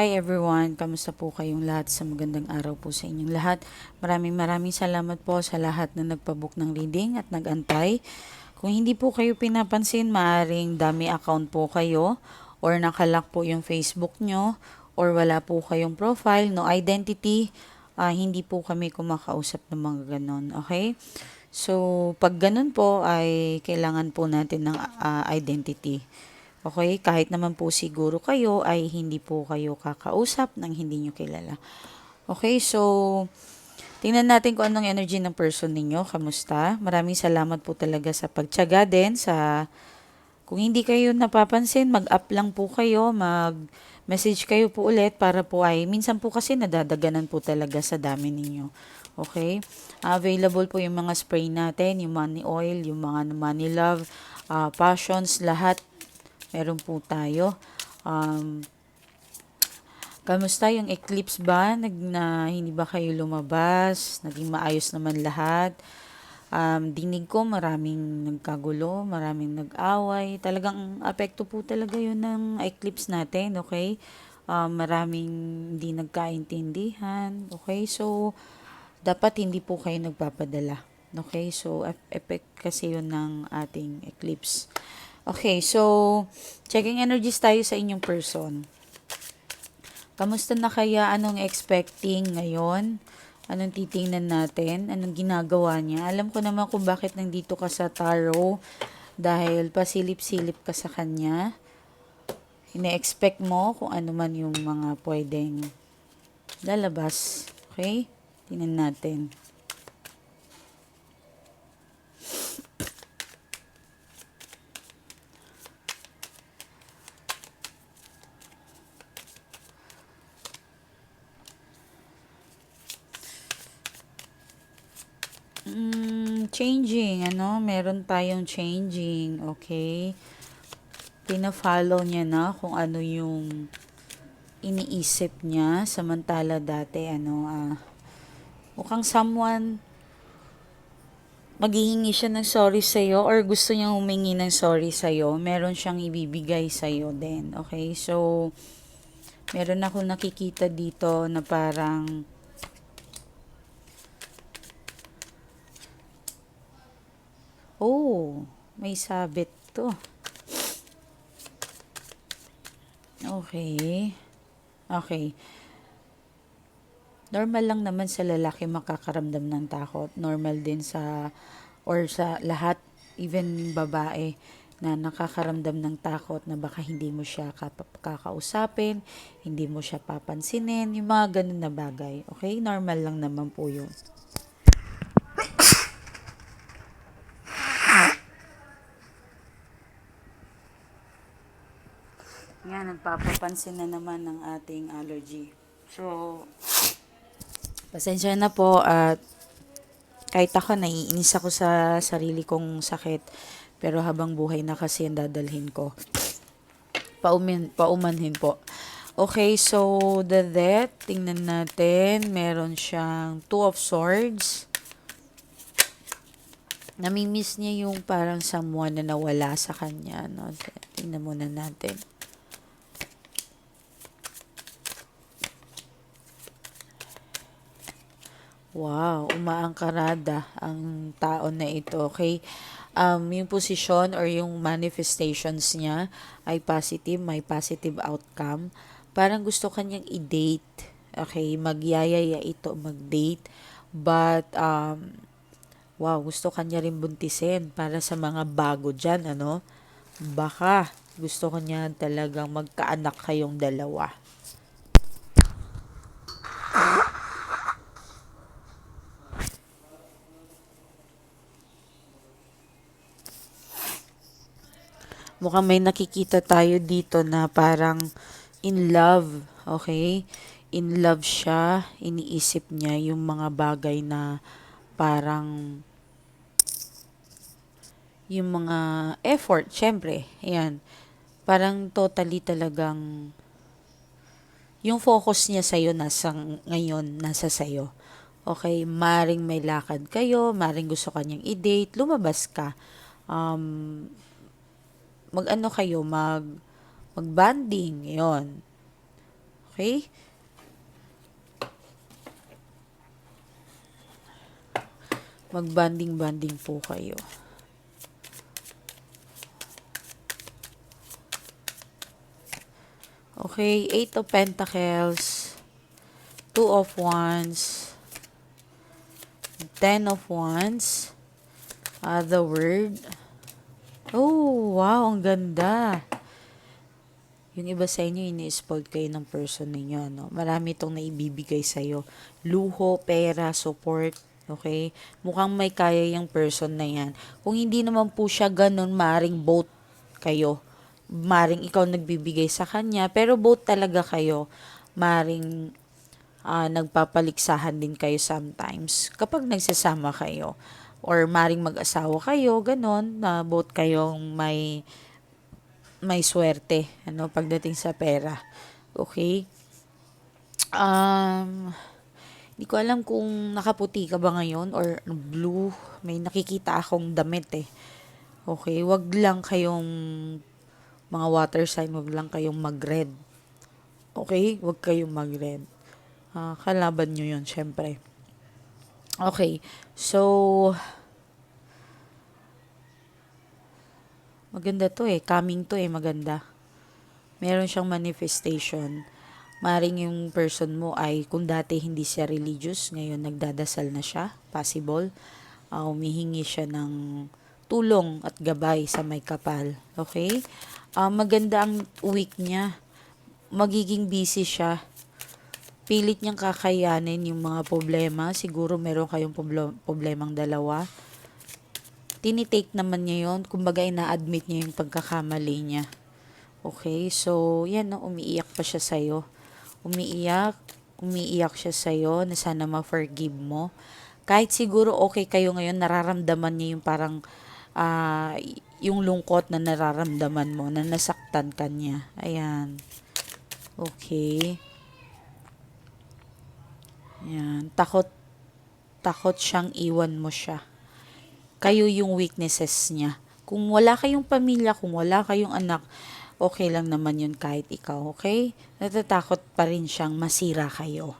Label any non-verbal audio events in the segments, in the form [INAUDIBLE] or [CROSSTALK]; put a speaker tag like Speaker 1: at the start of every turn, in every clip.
Speaker 1: Hi everyone, kamusta po kayong lahat sa magandang araw po sa inyong lahat. Maraming maraming salamat po sa lahat na nagpabook ng reading at nagantay. Kung hindi po kayo pinapansin, maaring dami account po kayo or nakalak po yung Facebook nyo or wala po kayong profile, no identity, ah, hindi po kami kumakausap ng mga ganon, okay? So, pag ganun po ay kailangan po natin ng ah, identity. Okay, kahit naman po siguro kayo ay hindi po kayo kakausap ng hindi nyo kilala. Okay, so tingnan natin kung anong energy ng person ninyo. Kamusta? Maraming salamat po talaga sa pagtyaga din sa kung hindi kayo napapansin, mag-up lang po kayo, mag-message kayo po ulit para po ay, minsan po kasi nadadaganan po talaga sa dami ninyo. Okay? Available po yung mga spray natin, yung money oil, yung mga money love, ah, passions, lahat meron po tayo. Um, kamusta yung eclipse ba? Nag, na, hindi ba kayo lumabas? Naging maayos naman lahat? Um, dinig ko maraming nagkagulo, maraming nag-away. Talagang apekto po talaga yun ng eclipse natin, okay? Um, maraming hindi nagkaintindihan, okay? So, dapat hindi po kayo nagpapadala. Okay, so effect kasi yun ng ating eclipse. Okay, so, checking energies tayo sa inyong person. Kamusta na kaya? Anong expecting ngayon? Anong titingnan natin? Anong ginagawa niya? Alam ko naman kung bakit nandito ka sa tarot. Dahil pasilip-silip ka sa kanya. Ine-expect mo kung ano man yung mga pwedeng lalabas. Okay? Tingnan natin. Mm, changing, ano? Meron tayong changing, okay? Pina-follow niya na kung ano yung iniisip niya. Samantala dati, ano, ah, mukhang someone maghihingi siya ng sorry sa'yo or gusto niyang humingi ng sorry sa'yo, meron siyang ibibigay sa'yo din. Okay? So, meron ako nakikita dito na parang Oh, may sabit to. Okay. Okay. Normal lang naman sa lalaki makakaramdam ng takot. Normal din sa or sa lahat, even babae na nakakaramdam ng takot na baka hindi mo siya kakausapin, hindi mo siya papansinin, yung mga ganun na bagay. Okay? Normal lang naman po yun. Yan, nagpapapansin na naman ng ating allergy. So, pasensya na po at kahit ako naiinis ako sa sarili kong sakit pero habang buhay na kasi ang dadalhin ko. Paumin, paumanhin po. Okay, so the death, tingnan natin, meron siyang two of swords. Namimiss niya yung parang someone na nawala sa kanya. No? Tingnan muna natin. Wow, umaangkarada ang tao na ito. Okay? Um, yung posisyon or yung manifestations niya ay positive, may positive outcome. Parang gusto kanyang i-date. Okay, magyayaya ito mag-date. But, um, wow, gusto kanya rin buntisin para sa mga bago dyan, ano? Baka gusto kanya talagang magkaanak kayong dalawa. Mukhang may nakikita tayo dito na parang in love, okay? In love siya, iniisip niya yung mga bagay na parang yung mga effort, syempre, ayan. Parang totally talagang yung focus niya sa'yo nasa ngayon, nasa sa'yo. Okay, maring may lakad kayo, maring gusto kanyang i-date, lumabas ka. Um, mag-ano kayo, mag mag-banding, yon Okay? Magbanding-banding po kayo. Okay, Eight of Pentacles, Two of Wands, Ten of Wands, uh, the Word. Oh, wow, ang ganda. Yung iba sa inyo, ini-spoil kayo ng person ninyo, no? Marami itong naibibigay sa'yo. Luho, pera, support, okay? Mukhang may kaya yung person na yan. Kung hindi naman po siya ganun, maring both kayo. Maring ikaw nagbibigay sa kanya, pero both talaga kayo. Maring ah, nagpapaliksahan din kayo sometimes kapag nagsasama kayo. Or maring mag-asawa kayo, ganon, na both kayong may may swerte ano pagdating sa pera. Okay? Um hindi ko alam kung nakaputi ka ba ngayon or blue. May nakikita akong damit eh. Okay, wag lang kayong mga water sign, wag lang kayong mag-red. Okay? Wag kayong mag-red. Ah, kalaban nyo yun, syempre. Okay. So, Maganda to eh. Coming to eh. Maganda. Meron siyang manifestation. Maring yung person mo ay kung dati hindi siya religious, ngayon nagdadasal na siya. Possible. Uh, humihingi siya ng tulong at gabay sa may kapal. Okay? Uh, maganda ang week niya. Magiging busy siya. Pilit niyang kakayanin yung mga problema. Siguro meron kayong problemang dalawa tinitake naman niya yun. Kumbaga, ina-admit niya yung pagkakamali niya. Okay? So, yan, no, umiiyak pa siya sa'yo. Umiiyak, umiiyak siya sa'yo na sana ma-forgive mo. Kahit siguro okay kayo ngayon, nararamdaman niya yung parang uh, yung lungkot na nararamdaman mo, na nasaktan ka niya. Ayan. Okay. Ayan. Takot, takot siyang iwan mo siya kayo yung weaknesses niya. Kung wala kayong pamilya, kung wala kayong anak, okay lang naman yun kahit ikaw, okay? Natatakot pa rin siyang masira kayo.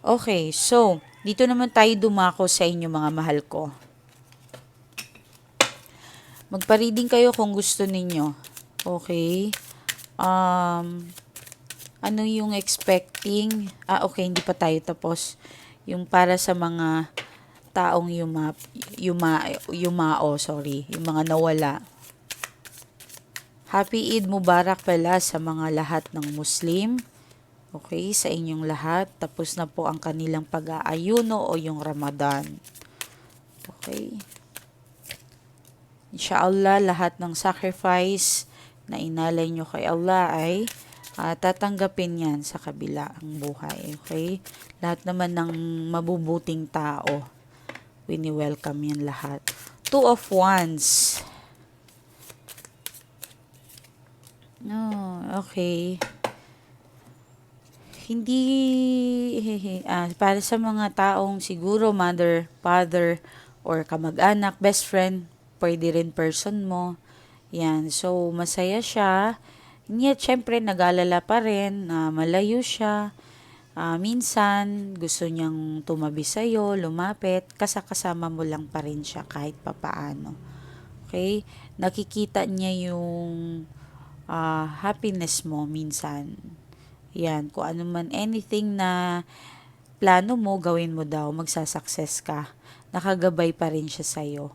Speaker 1: Okay, so, dito naman tayo dumako sa inyo mga mahal ko. Magpa-reading kayo kung gusto ninyo. Okay? Um, ano yung expecting? Ah, okay, hindi pa tayo tapos. Yung para sa mga taong yuma, yuma, yumao, sorry, yung mga nawala. Happy Eid Mubarak pala sa mga lahat ng Muslim. Okay, sa inyong lahat. Tapos na po ang kanilang pag-aayuno o yung Ramadan. Okay. Inshallah, lahat ng sacrifice na inalay nyo kay Allah ay uh, tatanggapin yan sa kabila ang buhay. Okay? Lahat naman ng mabubuting tao wini-welcome yan lahat. Two of Wands. No, okay. Hindi, [LAUGHS] ah, para sa mga taong siguro mother, father, or kamag-anak, best friend, pwede rin person mo. Yan, so masaya siya. Yet, syempre, nag-alala pa rin na malayo siya uh, minsan gusto niyang tumabi sa iyo, lumapit, kasakasama mo lang pa rin siya kahit papaano. Okay? Nakikita niya yung uh, happiness mo minsan. Yan, kung ano man anything na plano mo, gawin mo daw, magsasucess ka. Nakagabay pa rin siya sa'yo.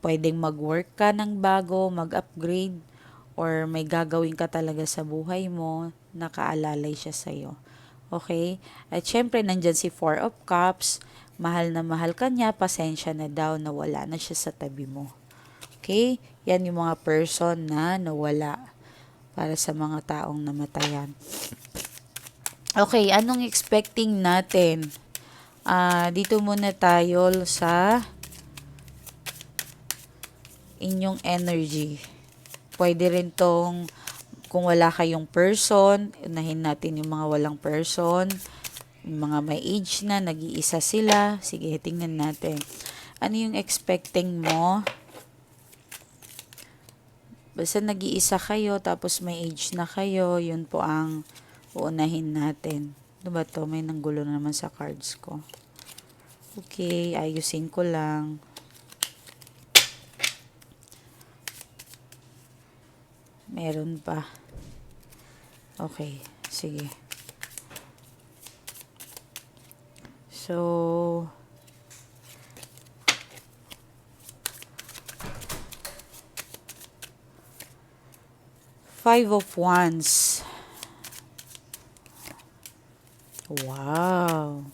Speaker 1: Pwedeng mag-work ka ng bago, mag-upgrade, or may gagawin ka talaga sa buhay mo, nakaalalay siya sa'yo. Okay? At syempre, nandyan si Four of Cups. Mahal na mahal ka niya, pasensya na daw na wala na siya sa tabi mo. Okay? Yan yung mga person na nawala para sa mga taong namatayan. Okay, anong expecting natin? Uh, dito muna tayo sa inyong energy. Pwede rin tong kung wala kayong person, unahin natin yung mga walang person. Yung mga may age na, nag-iisa sila. Sige, tingnan natin. Ano yung expecting mo? Basta nag-iisa kayo, tapos may age na kayo, yun po ang uunahin natin. Ano ba to? May nanggulo na naman sa cards ko. Okay, ayusin ko lang. Meron pa. Okay, sige. So, Five of Wands. Wow.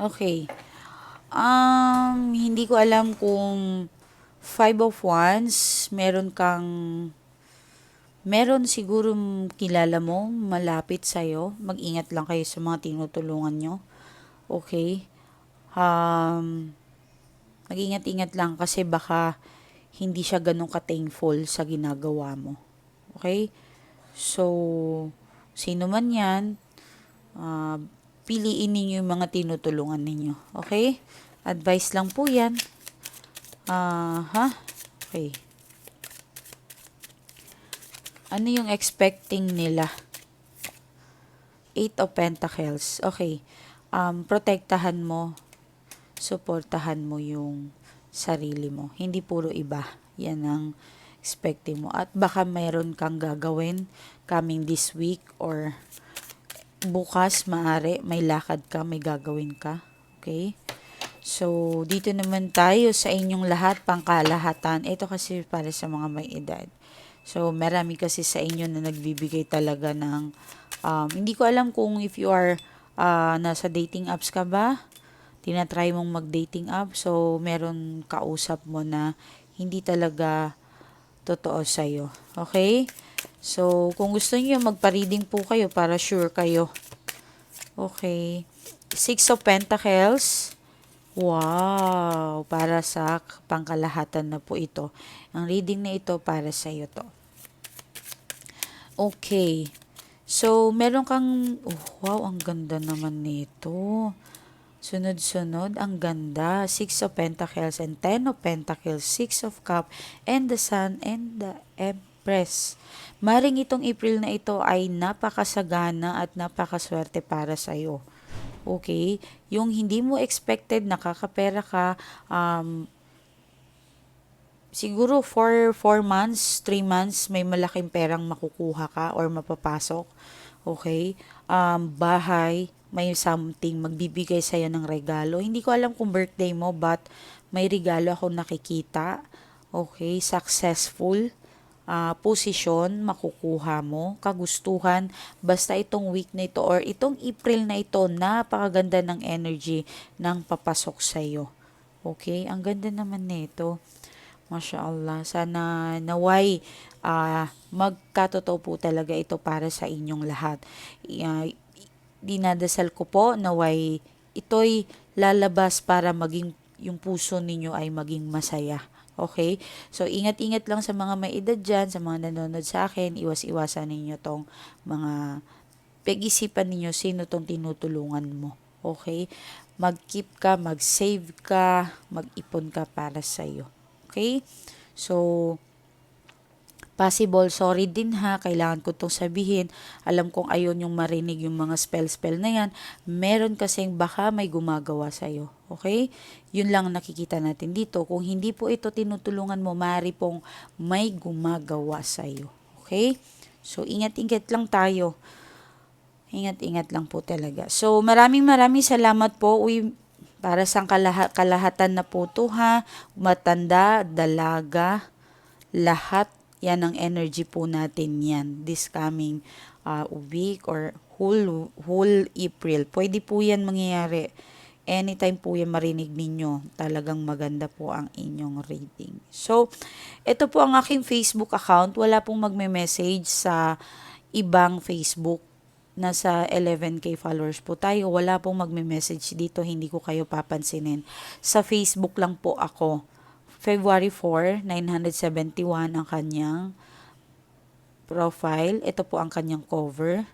Speaker 1: Okay. Um, hindi ko alam kung Five of Wands, meron kang meron siguro kilala mo malapit sa'yo. Mag-ingat lang kayo sa mga tinutulungan nyo. Okay? Um, mag-ingat-ingat lang kasi baka hindi siya ganun ka-thankful sa ginagawa mo. Okay? So, sino man yan, uh, piliin ninyo yung mga tinutulungan ninyo. Okay? Advice lang po yan. Ah, uh, ha? Okay. Ano yung expecting nila? Eight of Pentacles. Okay. Um, protektahan mo. Suportahan mo yung sarili mo. Hindi puro iba. Yan ang expecting mo. At baka mayroon kang gagawin coming this week or bukas maari may lakad ka, may gagawin ka. Okay? So, dito naman tayo sa inyong lahat, pangkalahatan. Ito kasi para sa mga may edad. So, marami kasi sa inyo na nagbibigay talaga ng, um, hindi ko alam kung if you are uh, nasa dating apps ka ba, tinatry mong mag-dating app, so meron kausap mo na hindi talaga totoo sa'yo. Okay? So, kung gusto niyo magpa-reading po kayo para sure kayo. Okay. Six of Pentacles. Wow! Para sa pangkalahatan na po ito. Ang reading na ito para sa iyo to. Okay. So, meron kang, oh, wow, ang ganda naman nito. Sunod-sunod, ang ganda. Six of Pentacles and Ten of Pentacles, Six of Cup, and the Sun, and the Empress. Maring itong April na ito ay napakasagana at napakaswerte para sa iyo okay? Yung hindi mo expected, nakakapera ka, um, siguro for 4 months, 3 months, may malaking perang makukuha ka or mapapasok. Okay? Um, bahay, may something magbibigay sa'yo ng regalo. Hindi ko alam kung birthday mo, but may regalo ako nakikita. Okay? Successful uh, posisyon makukuha mo, kagustuhan, basta itong week na ito or itong April na ito, napakaganda ng energy ng papasok sa iyo. Okay? Ang ganda naman nito. Masya Allah. Sana naway uh, magkatotoo po talaga ito para sa inyong lahat. Uh, dinadasal ko po naway ito'y lalabas para maging yung puso ninyo ay maging masaya. Okay? So, ingat-ingat lang sa mga may edad dyan, sa mga nanonood sa akin, iwas-iwasan ninyo tong mga pag-isipan ninyo sino tong tinutulungan mo. Okay? Mag-keep ka, mag-save ka, mag-ipon ka para sa iyo. Okay? So, possible, sorry din ha, kailangan ko itong sabihin. Alam kong ayon yung marinig yung mga spell-spell na yan. Meron kasing baka may gumagawa sa'yo. Okay? Yun lang nakikita natin dito. Kung hindi po ito tinutulungan mo, mari pong may gumagawa sa'yo. Okay? So, ingat-ingat lang tayo. Ingat-ingat lang po talaga. So, maraming maraming salamat po. Uy, para sa kalaha- kalahatan na po to ha. Matanda, dalaga, lahat yan ang energy po natin yan this coming uh, week or whole, whole April. Pwede po yan mangyayari. Anytime po yan marinig ninyo, talagang maganda po ang inyong reading. So, ito po ang aking Facebook account. Wala pong magme-message sa ibang Facebook. Nasa 11k followers po tayo. Wala pong magme-message dito. Hindi ko kayo papansinin. Sa Facebook lang po ako February 4, 971 ang kanyang profile. Ito po ang kanyang cover.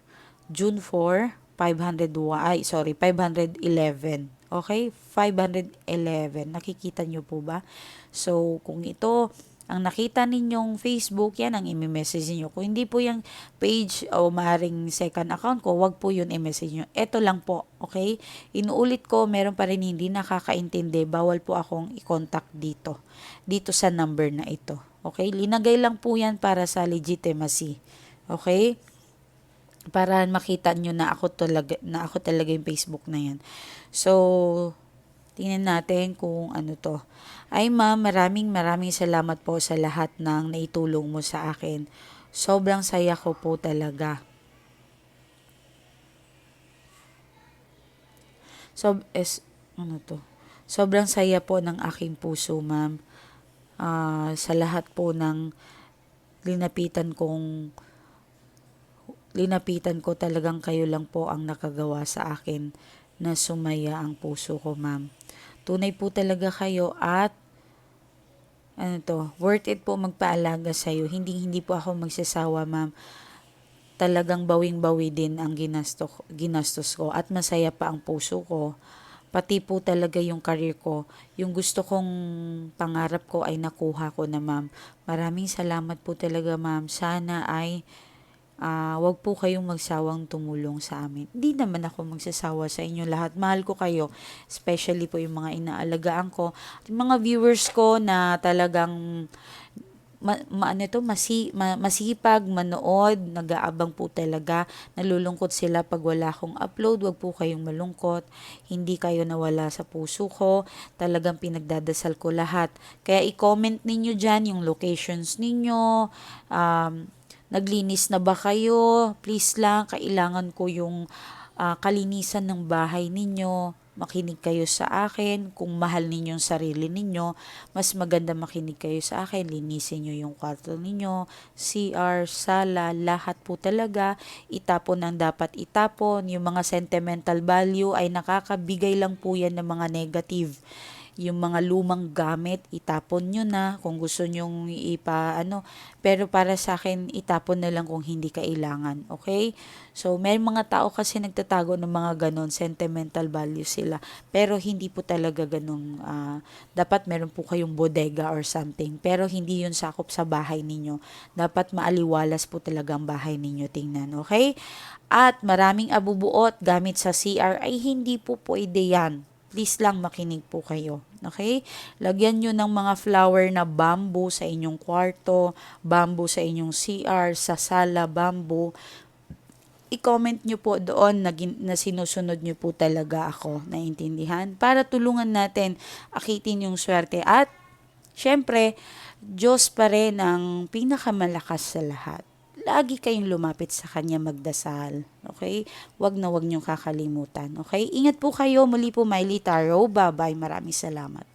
Speaker 1: June 4, 500 ay sorry, 511. Okay? 511. Nakikita nyo po ba? So, kung ito ang nakita ninyong Facebook, yan ang i-message niyo. Kung hindi po yung page o maaring second account ko, wag po yun i-message niyo. Ito lang po, okay? Inuulit ko, meron pa rin hindi nakakaintindi. Bawal po akong i-contact dito. Dito sa number na ito. Okay? Linagay lang po yan para sa legitimacy. Okay? Para makita nyo na ako talaga, na ako talaga yung Facebook na yan. So, tingnan natin kung ano to. Ay ma'am, maraming maraming salamat po sa lahat ng naitulong mo sa akin. Sobrang saya ko po talaga. So, es, ano to? Sobrang saya po ng aking puso, ma'am. Ah, sa lahat po ng linapitan kong linapitan ko talagang kayo lang po ang nakagawa sa akin na sumaya ang puso ko, ma'am. Tunay po talaga kayo at ano to, worth it po magpaalaga sa iyo. Hindi hindi po ako magsasawa, ma'am. Talagang bawing-bawi din ang ginasto, ginastos ko at masaya pa ang puso ko. Pati po talaga yung career ko. Yung gusto kong pangarap ko ay nakuha ko na, ma'am. Maraming salamat po talaga, ma'am. Sana ay ah wag po kayong magsawang tumulong sa amin. Hindi naman ako magsasawa sa inyo lahat. Mahal ko kayo. Especially po yung mga inaalagaan ko. Yung mga viewers ko na talagang ma, ma- ano to, masi, ma, masipag, manood, nag-aabang po talaga. Nalulungkot sila pag wala akong upload. Wag po kayong malungkot. Hindi kayo nawala sa puso ko. Talagang pinagdadasal ko lahat. Kaya i-comment ninyo dyan yung locations ninyo. Um, naglinis na ba kayo? Please lang, kailangan ko yung ah, kalinisan ng bahay ninyo. Makinig kayo sa akin. Kung mahal ninyo yung sarili ninyo, mas maganda makinig kayo sa akin. Linisin nyo yung kwarto ninyo, CR, sala, lahat po talaga. Itapon ang dapat itapon. Yung mga sentimental value ay nakakabigay lang po yan ng mga negative yung mga lumang gamit, itapon nyo na kung gusto nyong ipa, ano, pero para sa akin, itapon na lang kung hindi kailangan, okay? So, may mga tao kasi nagtatago ng mga ganon, sentimental value sila, pero hindi po talaga ganun, ah, dapat meron po kayong bodega or something, pero hindi yun sakop sa bahay ninyo. Dapat maaliwalas po talaga ang bahay ninyo, tingnan, okay? At maraming abubuot gamit sa CR ay hindi po pwede yan please lang makinig po kayo. Okay? Lagyan nyo ng mga flower na bamboo sa inyong kwarto, bamboo sa inyong CR, sa sala, bamboo. I-comment nyo po doon na, na sinusunod nyo po talaga ako, naintindihan? Para tulungan natin akitin yung swerte. At, syempre, Diyos pa rin ang pinakamalakas sa lahat lagi kayong lumapit sa Kanya magdasal. Okay? Huwag na huwag niyong kakalimutan. Okay? Ingat po kayo. Muli po, Miley Taro. Bye-bye. Maraming salamat.